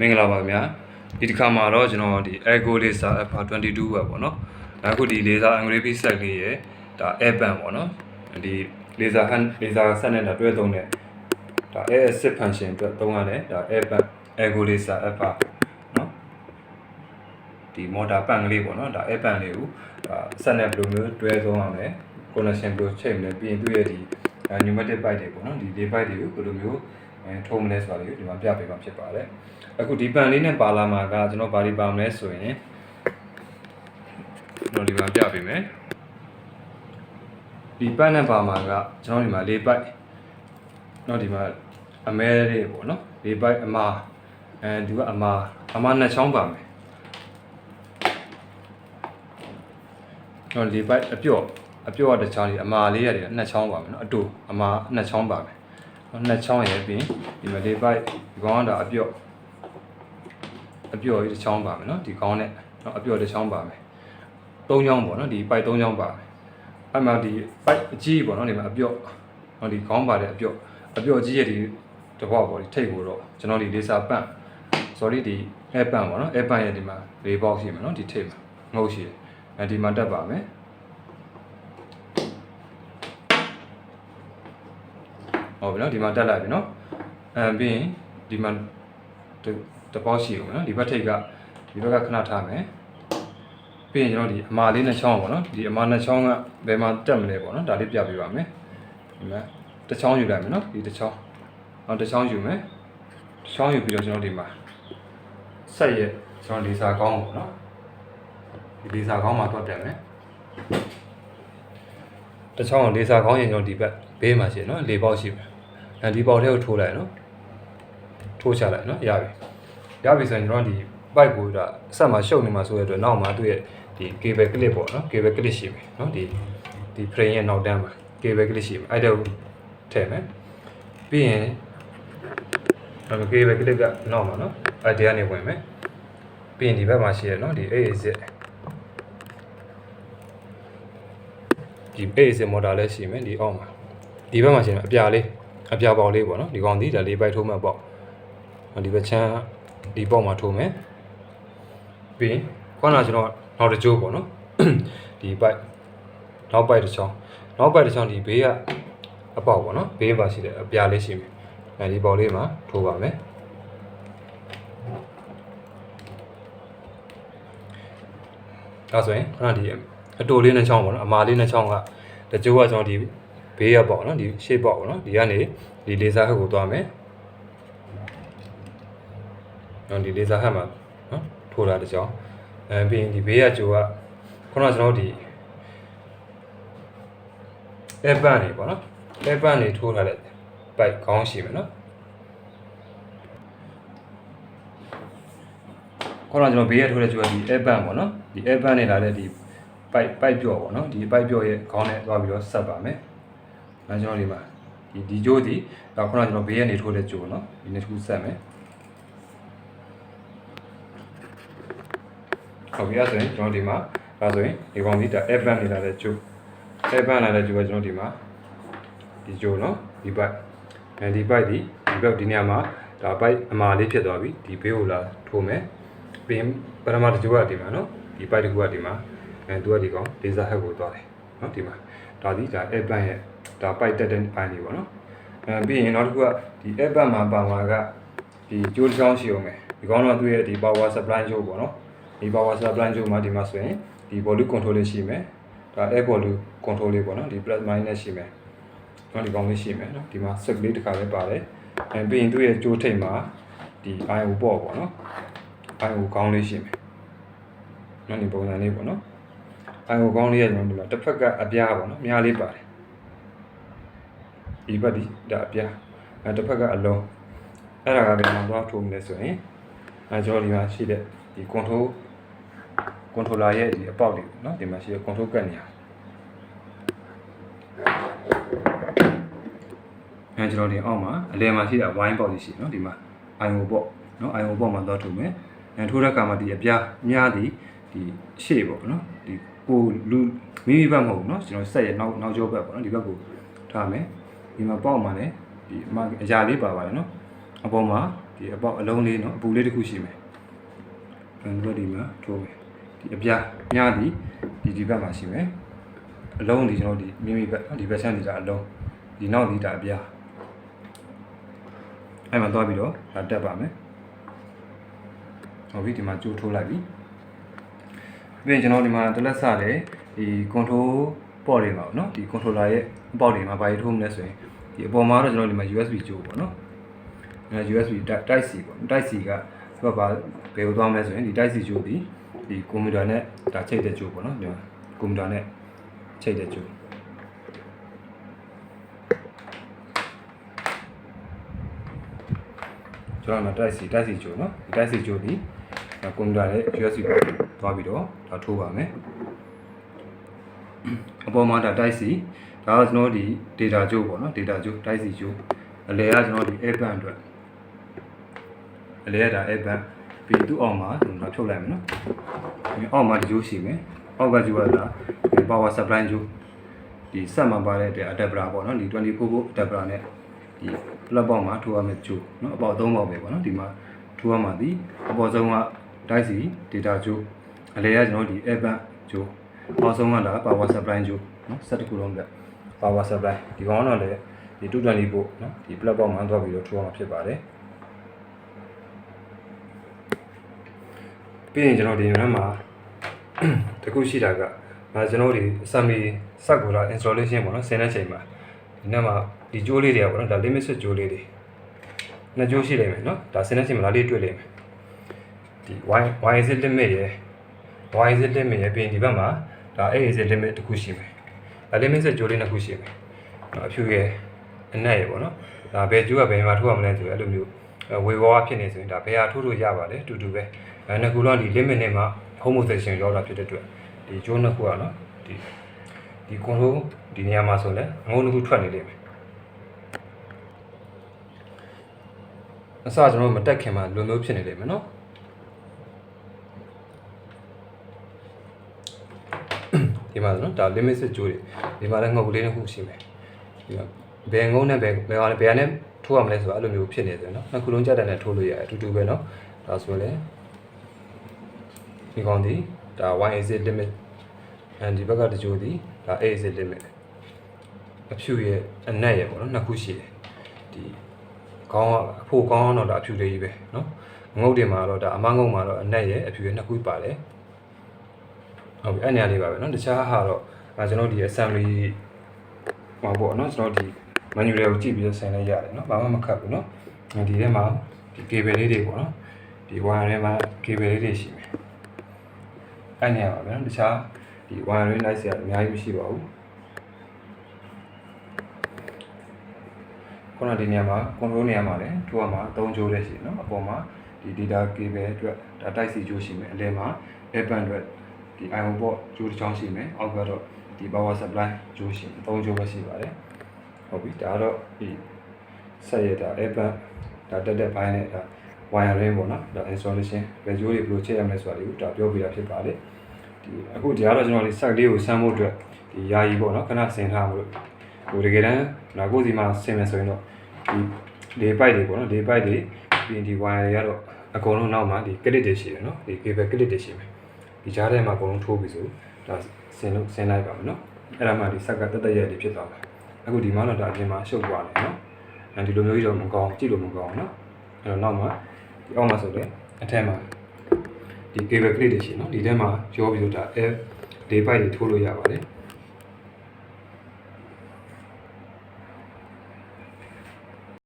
မင်္ဂလာပါခင်ဗျာဒီတစ်ခါမှာတော့ကျွန်တော်ဒီ Ego Laser Alpha 22ပဲပေါ့နော်အခုဒီ laser engraving set လေးရယ်ဒါ air band ပေါ့နော်ဒီ laser hand laser set နဲ့ဒါတွဲသုံးတဲ့ဒါ air assist function အတွက်သုံးရတယ်ဒါ air band Ego Laser Alpha နော်ဒီ motor band ကလေးပေါ့နော်ဒါ air band လေးကိုဒါ set နဲ့ဘယ်လိုမျိုးတွဲသုံးရမလဲ connection ဘယ်လိုချိန်မလဲပြီးရင်သူ့ရဲ့ဒီ pneumatic pipe တွေပေါ့နော်ဒီ day pipe တွေကိုဘယ်လိုမျိုးအဲ ထုံးမလဲဆိုတာလေးကိုဒီမှာပြပေးမှာဖြစ်ပါတယ်အခုဒီပန်လေးနဲ့ပါလာမှာကကျွန်တော်ဘာတွေပါမလဲဆိုရင်ကျွန်တော်ဒီမှာပြပေးမယ်ဒီပန်နဲ့ပါမှာကကျွန်တော်ဒီမှာလေးပိုက်တော့ဒီမှာအမဲလေးပေါ့နော်လေးပိုက်အမာအဲဒီကအမာအမာနှစ်ချောင်းပါမယ်တော့လေးပိုက်အပြော့အပြော့တစ်ချောင်းလေးအမာလေးရတယ်နှစ်ချောင်းပါမယ်နော်အတူအမာနှစ်ချောင်းပါမယ် နှစ်ချောင်းရဲ့ပြီးဒီမှာလေးပိုက်ဒီကောင်ကဒါအပြော့အပြော်ကြီးတစ်ချောင်းပါမယ်နော်ဒီခေါင်းနဲ့နော်အပြော်တစ်ချောင်းပါမယ်သုံးချောင်းပေါ့နော်ဒီပိုက်သုံးချောင်းပါမယ်အဲ့မှာဒီပိုက်အကြီးပေါ့နော်ဒီမှာအပြော့နော်ဒီခေါင်းပါတဲ့အပြော့အပြော့ကြီးရဲ့ဒီတစ်ခွက်ပေါ့ဒီထိတ်ကိုတော့ကျွန်တော်ဒီလေဆာပန့် sorry ဒီ air ပန့်ပေါ့နော် air ပန့်ရဲ့ဒီမှာလေးပေါက်ရှိမှာနော်ဒီထိတ်မှာငုတ်ရှိတယ်အဲဒီမှာတက်ပါမယ် ဟုတ်ပြီနော်ဒီမှာတက်လိုက်ပြီနော်အဲပြီးရင်ဒီမှာတပေါက်ရှိအောင်နော်ဒီဘက်ထိပ်ကဒီဘက်ကခဏထားမယ်ပြီးရင်ကျွန်တော်ဒီအမာလေးနှစ်ချောင်းပေါ့နော်ဒီအမာနှစ်ချောင်းကဘယ်မှာတက်မလဲပေါ့နော်ဒါလေးပြပေးပါမယ်ဒီမှာတစ်ချောင်းယူလိုက်မယ်နော်ဒီတစ်ချောင်းနောက်တစ်ချောင်းယူမယ်တစ်ချောင်းယူပြီးတော့ကျွန်တော်ဒီမှာဆက်ရဲ့ကျွန်တော်လေဆာကောင်းပေါ့နော်ဒီလေဆာကောင်းမှာတော့တက်မယ်တစ်ချောင်းကလေဆာကောင်းရင်ကျွန်တော်ဒီဘက်ဘေးမှာရှိတယ်နော်လေပေါက်ရှိမယ်အဲ ဒီပေါက်လေးကိုထိုးလိုက်နော်ထိုးချလိုက်နော်ရပြီရပြီဆိုရင်ကျွန်တော်ဒီ bike ကိုဒါအဆက်မှာရှုပ်နေမှာဆိုတဲ့အတွက်နောက်မှာသူ့ရဲ့ဒီ cable clip ပေါ့နော် cable clip ရှိပြီနော်ဒီဒီ frame ရဲ့နောက်တန်းမှာ cable clip ရှိပြီအဲ့ဒါကိုထည့်မယ်ပြီးရင်အဲ့ cable clip ကနောက်မှာနော်အဲ့ဒီကနေဝင်မယ်ပြီးရင်ဒီဘက်မှာရှိရနော်ဒီ AAZ ဒီ AAZ motor လည်းရှိမယ်ဒီအောက်မှာဒီဘက်မှာရှိတယ်အပြာလေး အပြာပေါက်လေးပေါ့နော်ဒီကောင်ဒီဒါလေးပိုက်ထိုးမှပေါ့ဒီဘက်ချမ်းဒီပေါ့မှာထိုးမယ်ပြီးရင်ခုနကကျွန်တော်နောက်တစ်ကြိုးပေါ့နော်ဒီပိုက်နောက်ပိုက်တစ်ချောင်းနောက်ပိုက်တစ်ချောင်းဒီဘေးကအပေါက်ပေါ့နော်ဘေးမှာရှိတဲ့အပြာလေးရှိမယ်အဲဒီပေါက်လေးမှာထိုးပါမယ်ဒါဆိုရင်ခုနဒီအတိုလေးနှစ်ချောင်းပေါ့နော်အမာလေးနှစ်ချောင်းကတကြိုးကကျွန်တော်ဒီ ဘေးရပေါ့နော်ဒီရှေ့ပေါ့ပေါ့နော်ဒီကနေဒီလေဆာဟက်ကိုသွားမယ်နော်ဒီလေဆာဟတ်မှာနော်ထိုးတာတစ်ကြောင်အဲပြီးရင်ဒီဘေးကဂျိုကခုနကကျွန်တော်ဒီအဲပန်နေပေါ့နော်အဲပန်နေထိုးထားတဲ့ပိုက်ခေါင်းရှိမယ်နော်ခုနကကျွန်တော်ဘေးကထိုးတဲ့ဂျိုကဒီအဲပန်ပေါ့နော်ဒီအဲပန်နေလာတဲ့ဒီပိုက်ပိုက်ပြော့ပေါ့နော်ဒီပိုက်ပြော့ရဲ့ခေါင်းနဲ့သွားပြီးတော့ဆက်ပါမယ် အဲကျွန်တော်ဒီမှာဒီဒီဂျိုးဒီဒါခုနကကျွန်တော်ဘေးကနေထိုးတဲ့ဂျိုးနော်ဒီနေ့ထိုးဆက်မယ် ဟုတ်ပြီအဲ့ဆိုရင်ကျွန်တော်ဒီမှာဒါဆိုရင်ဒီကောင်ကြီးဒါ air band နေလာတဲ့ကျိုး air band လာတဲ့ကျိုးကကျွန်တော်ဒီမှာဒီကျိုးเนาะဒီဘက်အဲဒီဘက်ဒီဒီဘက်ဒီနေရာမှာဒါဘက်အမာလေးဖြစ်သွားပြီဒီဘေးကိုလာထိုးမယ်ပြီးရင်ပရမတကျိုးကဒီမှာเนาะဒီဘက်တစ်ခုကဒီမှာအဲသူကဒီကောင် laser head ကိုသွားတယ်เนาะဒီမှာဒါဒီဒါ air band ရဲ့ ဒါပိုက်တက်တဲ့ဘိုင်းလေးပေါ့နော်အဲပြီးရင်နောက်တစ်ခုကဒီ air band မှာပါမှာကဒီကျိုးတစ်ချောင်းရှိအောင်မယ်ဒီကောင်တော့သူ့ရဲ့ဒီ power supply ကျိုးပေါ့နော်ဒီ power supply ကြိုးမှာဒီမှာဆိုရင်ဒီ volume control လေးရှိမယ်ဒါ air volume control လေးပေါ့နော်ဒီ plus minus ရှိမယ်တော့ဒီကောင်းလေးရှိမယ်နော်ဒီမှာ set လေးတစ်ခါလေးပါတယ်အဲပြီးရင်သူ့ရဲ့ကြိုးထိပ်မှာဒီ IO ပေါ့ပေါ့နော် IO ကောင်းလေးရှိမယ်နော်ဒီပုံစံလေးပေါ့နော် IO ကောင်းလေးရဲ့ကျွန်တော်ဒီမှာတစ်ဖက်ကအပြားပေါ့နော်အများလေးပါတယ် ဒီဘက်ဒီဒါအပြားအဲတစ်ဖက်ကအလုံးအဲ့ဒါကလည်းမှသွားထိုးမလဲဆိုရင်အဲကျွန်တော်ဒီမှာရှိတဲ့ဒီ control controller ရဲ့ဒီအပေါက်တွေเนาะဒီမှာရှိတဲ့ control ကတ်နေရအဲကျွန်တော်ဒီအောက်မှာအလဲမှာရှိတဲ့ wine ပေါက်တွေရှိเนาะဒီမှာ IO ပေါက်เนาะ IO ပေါက်မှာသွားထုတ်မယ်အဲထိုးတဲ့အခါမှာဒီအပြားများသည်ဒီရှေ့ပေါ့เนาะဒီကိုလူမိမိဘက်မဟုတ်ဘူးเนาะကျွန်တော်ဆက်ရဲ့နောက်နောက်ကျောဘက်ပေါ့เนาะဒီဘက်ကိုထားမယ် ဒီမှာပေါက်မှာလည်းဒီအမအရာလေးပါပါတယ်နော်အပေါ်မှာဒီအပေါက်အလုံးလေးနော်အပူလေးတစ်ခုရှိမယ်ကျွန်တော်တို့ဒီမှာထိုးမယ်ဒီအပြားညဒီဒီဒီဘက်မှာရှိမယ်အလုံးဒီကျွန်တော်ဒီမိမိဘက်ဒီဘက်ဆန်ဒီတာအလုံးဒီနောက်ဒီတာအပြားအဲ့မှာသွားပြီးတော့ဒါတက်ပါမယ်ဟုတ်ပြီဒီမှာကြိုးထိုးလိုက်ပြီပြီးရင်ကျွန်တော်ဒီမှာတလက်စတယ်ဒီ control ပေါ့တွေမှာပေါ့နော်ဒီ controller ရဲ့အပေါက်တွေမှာဘာတွေထိုးမလဲဆိုရင်ဒီအပေါ်မှာတော့ကျွန်တော်ဒီမှာ USB ကြိုးပေါ့နော်အဲ USB type C ပေါ့ type C ကသူကဘာဘယ်လိုသွားမလဲဆိုရင်ဒီ type C ကြိုးဒီဒီကွန်ပျူတာနဲ့ဒါချိတ်တဲ့ကြိုးပေါ့နော်ဒီမှာကွန်ပျူတာနဲ့ချိတ်တဲ့ကြိုးကျွန်တော်မှာ type C type C ကြိုးနော်ဒီ type C ကြိုးဒီကွန်ပျူတာနဲ့ USB ပေါ့သွားပြီးတော့ဒါထိုးပါမယ် အပေါ်မှာဒါ type C ဒါကကျွန်တော်ဒီ data ကြိုးပေါ့နော် data ကြိုး type C ကြိုးအလဲကကျွန်တော်ဒီ air band အတွက်အလဲကဒါ air band ပြီးသူ့အောက်မှာကျွန်တော်ဖြုတ်လိုက်မယ်နော်ဒီအောက်မှာဒီကြိုးရှိမယ်အောက်ကကြိုးကဒါ power supply ကြိုးဒီဆက်မှာပါတဲ့ adapter ပေါ့နော်ဒီ24 volt adapter နဲ့ဒီ plug ပေါက်မှာထိုးရမယ့်ကြိုးနော်အပေါက်3ပေါက်ပဲပေါ့နော်ဒီမှာထိုးရမှာဒီအပေါ်ဆုံးက type C data ကြိုးအလဲကကျွန်တော်ဒီ air band ကြိုး အောက်ဆုံးကဒါ power supply ကြိုးနော်ဆက်တစ်ခုလုံးပြ power supply ဒီကောင်တော့လည်းဒီ220 volt နော်ဒီ plug ပေါက်မှန်းသွားပြီးတော့ထိုးအောင်ဖြစ်ပါတယ်ပြီးရင်ကျွန်တော်ဒီညမှာတခုရှိတာကဒါကျွန်တော်ဒီ assembly စက်ကိုလာ installation ပေါ့နော်ဆင်းတဲ့ချိန်မှာဒီနေ့မှာဒီကြိုးလေးတွေကပေါ့နော်ဒါ limit switch ကြိုးလေးတွေနှစ်ကြိုးရှိလိမ့်မယ်နော်ဒါဆင်းတဲ့ချိန်မှာဒါလေးတွေ့လိမ့်မယ်ဒီ y y is limit ရယ် y is limit ရယ်ပြီးရင်ဒီဘက်မှာ ဒါ a is limit တစ်ခုရှိမယ်ဒါ limit ဆက်ကြိုးလေးနှစ်ခုရှိမယ်နော်အဖြူရယ်အနက်ရယ်ပေါ့နော်ဒါဘယ်ကြိုးကဘယ်မှာထိုးရမလဲဆိုရင်အဲ့လိုမျိုးဝေဝါးဖြစ်နေဆိုရင်ဒါဘယ်ဟာထိုးလို့ရပါတယ်တူတူပဲအဲနှစ်ခုလုံးဒီ limit နဲ့မှာ homosexual ရောက်တာဖြစ်တဲ့အတွက်ဒီကြိုးနှစ်ခုကနော်ဒီဒီ control ဒီနေရာမှာဆိုလည်းငုံနှစ်ခုထွက်နေလိမ့်မယ်အစကျွန်တော်မတက်ခင်မှာလွန်လို့ဖြစ်နေလိမ့်မယ်နော် ဒီမှာဆို နော်ဒါ limit စစ်ကြိုးတွေဒီမှာလည်းငုတ်ကလေးတစ်ခုရှိမယ်ဒီမှာဘယ်ငုံနဲ့ဘယ်ဘယ်ဟာလဲဘယ်ဟာနဲ့ထိုးရမလဲဆိုတာအဲ့လိုမျိုးဖြစ်နေတယ်နော်နှစ်ခုလုံးကြက်တဲ့နဲ့ထိုးလို့ရတယ်အတူတူပဲနော်ဒါဆိုလည်းဒီကောင်ဒီဒါ y is limit and ဒီဘက်ကတကြိုးဒီဒါ a is limit အဖြူရဲ့အနက်ရဲ့ပေါ့နော်နှစ်ခုရှိတယ်ဒီကောင်းအဖို့ကောင်းတော့ဒါအဖြူလေးကြီးပဲနော်ငုတ်တွေမှာတော့ဒါအမငုတ်မှာတော့အနက်ရဲ့အဖြူရဲ့နှစ်ခုပါတယ် ဟုတ်ပြီအဲ့နေရာလေးပါပဲเนาะတခြားဟာတော့အဲကျွန်တော်ဒီ assembly ဟောပေါ့เนาะကျွန်တော်ဒီ manual ကိုကြည့်ပြီးတော့ဆင်လိုက်ရတယ်เนาะဘာမှမခက်ဘူးเนาะဒီထဲမှာဒီ cable လေးတွေပေါ့เนาะဒီ wire ထဲမှာ cable လေးတွေရှိမယ်အဲ့နေရာပါပဲเนาะတခြားဒီ wire လေးလိုက်စရာအများကြီးမရှိပါဘူးခုနဒီနေရာမှာ control နေရာမှာလည်းထိုးရမှာ၃ကြိုးလေးရှိတယ်เนาะအပေါ်မှာဒီ data cable အတွက်ဒါ type C ကြိုးရှိမယ်အလယ်မှာ air band အတွက် ဒီ iron port ကြိုးတစ်ချောင်းရှိမယ်အောက်ကတော့ဒီ power supply ကြိုးရှိမယ်သုံးကြိုးပဲရှိပါတယ်ဟုတ်ပြီဒါကတော့ဒီဆက်ရတာ air band ဒါတက်တက်ပိုင်းနဲ့ဒါ wiring ပေါ့နော်ဒါ installation ဘယ်ကြိုးတွေဘယ်လိုချက်ရမလဲဆိုတာတွေကိုဒါပြောပြရဖြစ်ပါတယ်ဒီအခုဒီကတော့ကျွန်တော်ဒီ site လေးကိုဆမ်းဖို့အတွက်ဒီယာယီပေါ့နော်ခဏဆင်ထားမလို့ဟိုတကယ်တမ်းငါကိုယ်စီမှာဆင်မယ်ဆိုရင်တော့ဒီလေပိုက်တွေပေါ့နော်လေပိုက်တွေပြီးရင်ဒီ wire တွေကတော့အကုန်လုံးနောက်မှာဒီ clip တွေရှိတယ်နော်ဒီ cable clip တွေရှိမယ် ဒီကြားထဲမှာအကုန်လုံးထိုးပြီဆိုဒါဆင်လို့ဆင်လိုက်ပါမယ်နော်အဲ့ဒါမှဒီဆက်ကတက်တက်ရဲ့လေးဖြစ်သွားမယ်အခုဒီမှာတော့ဒါအပြင်မှာရှုပ်သွားတယ်နော်အဲဒီလိုမျိုးကြီးတော့မကောင်းကြည့်လို့မကောင်းနော်အဲ့တော့နောက်မှာဒီအောက်မှာဆိုတော့အထက်မှာဒီ cable clip တွေရှိနော်ဒီထဲမှာရောပြီးတော့ဒါ air day pipe တွေထိုးလို့ရပါတယ်